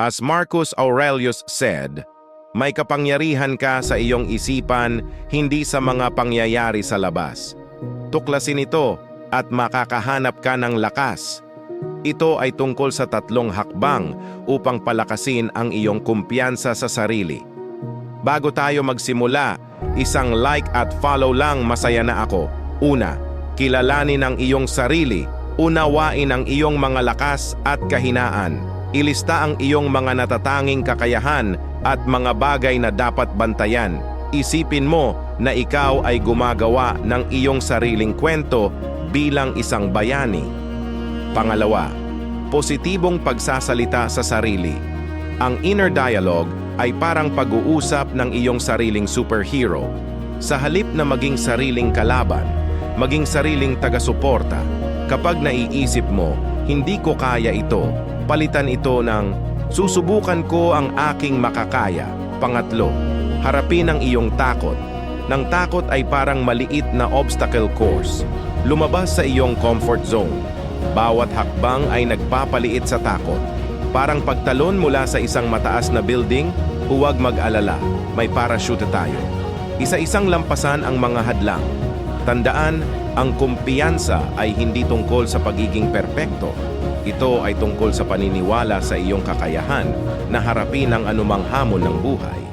As Marcus Aurelius said, may kapangyarihan ka sa iyong isipan, hindi sa mga pangyayari sa labas. Tuklasin ito at makakahanap ka ng lakas. Ito ay tungkol sa tatlong hakbang upang palakasin ang iyong kumpiyansa sa sarili. Bago tayo magsimula, isang like at follow lang masaya na ako. Una, kilalanin ang iyong sarili. Unawain ang iyong mga lakas at kahinaan. Ilista ang iyong mga natatanging kakayahan at mga bagay na dapat bantayan. Isipin mo na ikaw ay gumagawa ng iyong sariling kwento bilang isang bayani. Pangalawa, positibong pagsasalita sa sarili. Ang inner dialogue ay parang pag-uusap ng iyong sariling superhero. Sa halip na maging sariling kalaban, maging sariling taga-suporta, kapag naiisip mo, hindi ko kaya ito, palitan ito ng susubukan ko ang aking makakaya. Pangatlo, harapin ang iyong takot. Nang takot ay parang maliit na obstacle course. Lumabas sa iyong comfort zone. Bawat hakbang ay nagpapaliit sa takot. Parang pagtalon mula sa isang mataas na building, huwag mag-alala, may parachute tayo. Isa-isang lampasan ang mga hadlang. Tandaan, ang kumpiyansa ay hindi tungkol sa pagiging perpekto. Ito ay tungkol sa paniniwala sa iyong kakayahan na harapin ang anumang hamon ng buhay.